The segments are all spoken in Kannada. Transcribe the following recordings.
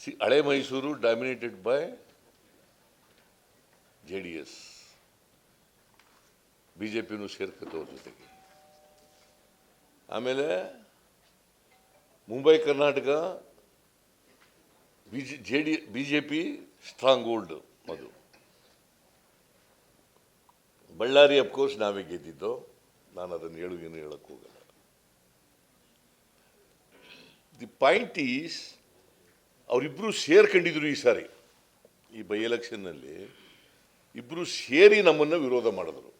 ಸಿ ಹಳೆ Mysore dominated by J D S B J ಪಿನೂ ಸೇರ್ಕತ್ತೆ ಅವ್ರ ಜೊತೆಗೆ. ಆಮೇಲೆ Mumbai Karnataka B J J D B J P stronghold ಅದು ಬಳ್ಳಾರಿ ಅಫ್ಕೋರ್ಸ್ ನಾವೇ ಗೆದ್ದಿದ್ದು. ನಾನು ಅದನ್ನು ಹೇಳು ಏನು ಹೋಗಲ್ಲ ದಿ ಪಾಯಿಂಟ್ ಈಸ್ ಅವರಿಬ್ಬರು ಸೇರ್ಕೊಂಡಿದ್ರು ಈ ಸಾರಿ. ಈ ಬೈ ಎಲೆಕ್ಷನ್ನಲ್ಲಿ ಇಬ್ಬರು ಸೇರಿ ನಮ್ಮನ್ನು ವಿರೋಧ ಮಾಡಿದ್ರು.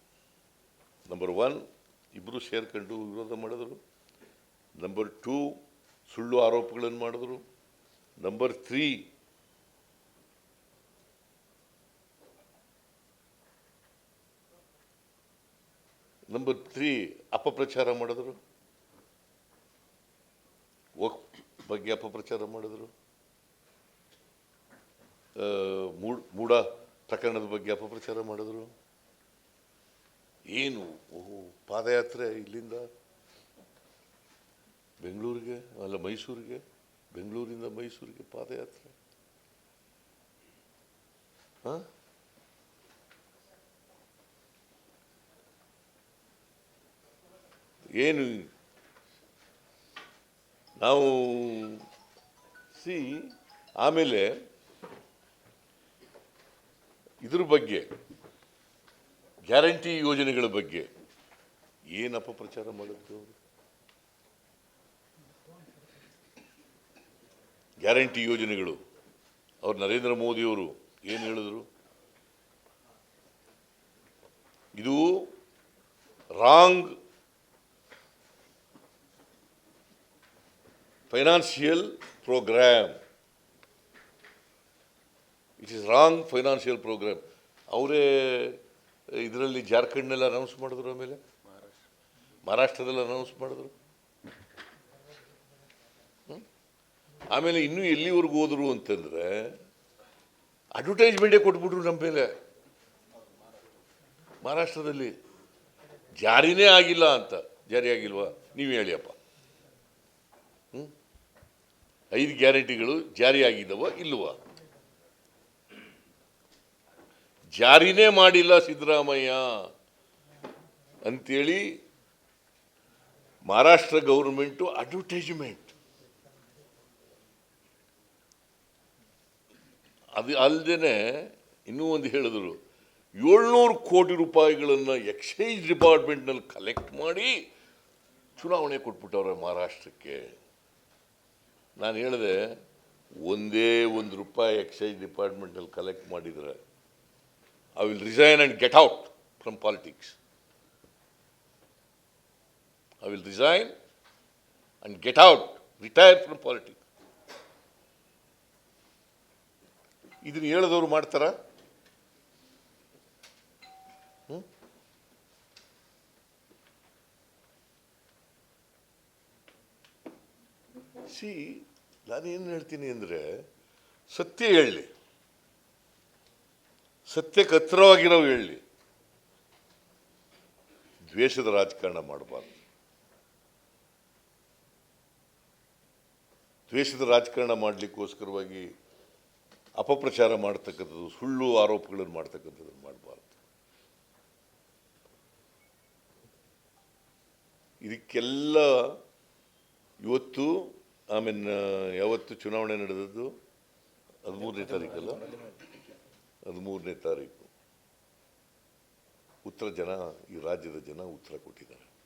ನಂಬರ್ ಒನ್ ಇಬ್ಬರು ಸೇರ್ಕೊಂಡು ವಿರೋಧ ಮಾಡಿದ್ರು. ನಂಬರ್ ಟೂ ಸುಳ್ಳು ಆರೋಪಗಳನ್ನು ಮಾಡಿದ್ರು. ನಂಬರ್ ತ್ರೀ ನಂಬರ್ ತ್ರೀ ಅಪಪ್ರಚಾರ ಮಾಡಿದ್ರು. ಬಗ್ಗೆ ಅಪಪ್ರಚಾರ ಮಾಡಿದ್ರು. ಮೂಡ್ ಪ್ರಕರಣದ ಬಗ್ಗೆ ಅಪಪ್ರಚಾರ ಮಾಡಿದ್ರು. ಏನು, ಓಹೋ, ಪಾದಯಾತ್ರೆ ಇಲ್ಲಿಂದ ಬೆಂಗಳೂರಿಗೆ, ಅಲ್ಲ ಮೈಸೂರಿಗೆ, ಬೆಂಗಳೂರಿಂದ ಮೈಸೂರಿಗೆ ಪಾದಯಾತ್ರೆ? ಹಾಂ ಏನು? ನಾವು, ಸಿ, ಆಮೇಲೆ ಇದ್ರ ಬಗ್ಗೆ, ಗ್ಯಾರಂಟಿ ಯೋಜನೆಗಳ ಬಗ್ಗೆ ಏನು ಅಪಪ್ರಚಾರ ಮಾಡಿದ್ರು ಅವರು? ಗ್ಯಾರಂಟಿ ಯೋಜನೆಗಳು. ಅವ್ರು ನರೇಂದ್ರ ಮೋದಿಯವರು ಏನು ಹೇಳಿದ್ರು? ಇದು wrong financial program. It is wrong financial program ಅವರೇ, ಇದರಲ್ಲಿ ಜಾರ್ಖಂಡ್ನೆಲ್ಲ ಅನೌನ್ಸ್ ಮಾಡಿದ್ರು ಆಮೇಲೆ? ಮಹಾರಾಷ್ಟ್ರದಲ್ಲಿ ಅನೌನ್ಸ್ ಮಾಡಿದ್ರು? ಆಮೇಲೆ ಇನ್ನೂ ಎಲ್ಲಿವರೆಗೂ ಹೋದರು ಅಂತಂದರೆ ಅಡ್ವರ್ಟೈಸ್ಮೆಂಟೇ ಕೊಟ್ಬಿಟ್ರು ನಮ್ಮ ಮೇಲೆ. ಮಹಾರಾಷ್ಟ್ರದಲ್ಲಿ. ಜಾರಿನೇ ಆಗಿಲ್ಲ ಅಂತ. ಜಾರಿ ಆಗಿಲ್ವಾ? ನೀವು ಹೇಳಿಯಪ್ಪ. ಹ್ಞೂ ಐದು ಗ್ಯಾರಂಟಿಗಳು ಜಾರಿ ಆಗಿದ್ದವ ಇಲ್ವಾ ಜಾರಿನೇ ಮಾಡಿಲ್ಲ ಸಿದ್ದರಾಮಯ್ಯ. ಅಂತೇಳಿ ಮಹಾರಾಷ್ಟ್ರ ಗೌರ್ಮೆಂಟು ಅಡ್ವರ್ಟೈಸ್ಮೆಂಟ್. ಅದು ಅಲ್ಲದೆ ಇನ್ನೂ ಒಂದು ಹೇಳಿದ್ರು, ಏಳ್ನೂರು ಕೋಟಿ ರೂಪಾಯಿಗಳನ್ನು ಎಕ್ಸೈಸ್ ಡಿಪಾರ್ಟ್ಮೆಂಟ್ನಲ್ಲಿ ಕಲೆಕ್ಟ್ ಮಾಡಿ ಚುನಾವಣೆ ಕೊಟ್ಬಿಟ್ಟವ್ರೆ ಮಹಾರಾಷ್ಟ್ರಕ್ಕೆ. ನಾನು ಹೇಳಿದೆ, ಒಂದೇ ಒಂದು ರೂಪಾಯಿ ಎಕ್ಸೈಸ್ ಡಿಪಾರ್ಟ್ಮೆಂಟಲ್ಲಿ ಕಲೆಕ್ಟ್ ಮಾಡಿದರೆ I will resign and get out from politics I will resign and get out retire from politics ಇದನ್ನ ಹೇಳಿದವರು ಮಾಡ್ತಾರ? ಸಿ ನಾನೇನು ಹೇಳ್ತೀನಿ ಅಂದರೆ ಸತ್ಯ ಹೇಳಲಿ ಸತ್ಯಕ್ಕೆ ಹತ್ತಿರವಾಗಿರೋವು ಹೇಳಿ ದ್ವೇಷದ ರಾಜಕಾರಣ ಮಾಡಬಾರ್ದು. ದ್ವೇಷದ ರಾಜಕಾರಣ ಮಾಡಲಿಕ್ಕೋಸ್ಕರವಾಗಿ ಅಪಪ್ರಚಾರ ಮಾಡ್ತಕ್ಕಂಥದ್ದು, ಸುಳ್ಳು ಆರೋಪಗಳನ್ನು ಮಾಡ್ತಕ್ಕಂಥದ್ದನ್ನು ಮಾಡಬಾರ್ದು. ಇದಕ್ಕೆಲ್ಲ ಇವತ್ತು, ಆಮೇಲೆ ಯಾವತ್ತು ಚುನಾವಣೆ ನಡೆದದ್ದು? ಹದಿಮೂರನೇ ತಾರೀಕಲ್ಲ? ಹದಿಮೂರನೇ ತಾರೀಕು. ಉತ್ತರ ಜನ ಈ ರಾಜ್ಯದ ಜನ ಉತ್ತರ ಕೊಟ್ಟಿದ್ದಾರೆ.